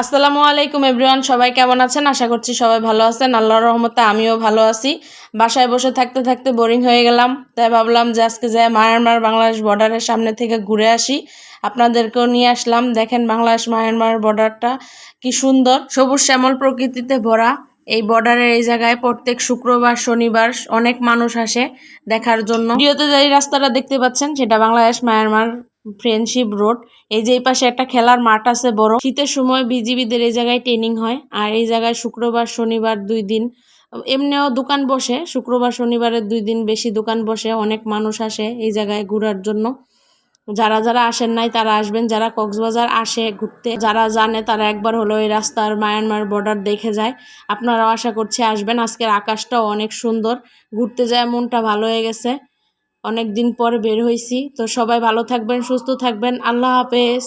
আসসালামু আলাইকুম এভরিওয়ান সবাই কেমন আছেন? আশা করছি সবাই ভালো আছেন। আল্লাহর রহমতে আমিও ভালো আছি। বাসায় বসে থাকতে থাকতে বোরিং হয়ে গেলাম। তাই ভাবলাম যে আজকে যাই মায়ানমার বাংলাদেশ বর্ডারের সামনে থেকে ঘুরে আসি। আপনাদেরকেও নিয়ে আসলাম। দেখেন বাংলাদেশ মায়ানমার বর্ডারটা কি সুন্দর। সবুজ শ্যামল প্রকৃতিতে ভরা। এই বর্ডারের এই জায়গায় প্রত্যেক শুক্রবার, শনিবার অনেক মানুষ আসে দেখার জন্য। ভিডিওতে যে রাস্তাটা দেখতে পাচ্ছেন, সেটা বাংলাদেশ মায়ানমার ফ্রেন্ডশিপ রোড এই যে এই পাশে একটা খেলার মাঠ আছে বড়। শীতের সময় বিজিবিদের এই জায়গায় ট্রেনিং হয়। আর এই জায়গায় শুক্রবার, শনিবার দুই দিন, এমনিও দোকান বসে। শুক্রবার, শনিবারের দুই দিন বেশি দোকান বসে। অনেক মানুষ আসে এই জায়গায় ঘোরার জন্য। যারা যারা আসেন নাই তারা আসবেন। যারা কক্সবাজার আসে ঘুরতে, যারা জানে তারা একবার হলো এই রাস্তার মায়ানমার বর্ডার দেখে যায়। আপনারাও আশা করছি আসবেন। আজকের আকাশটাও অনেক সুন্দর। ঘুরতে যায় মনটা ভালো হয়ে গেছে। অনেক দিন পর বের হয়েছি। তো সবাই ভালো থাকবেন সুস্থ থাকবেন। আল্লাহ হাফেজ।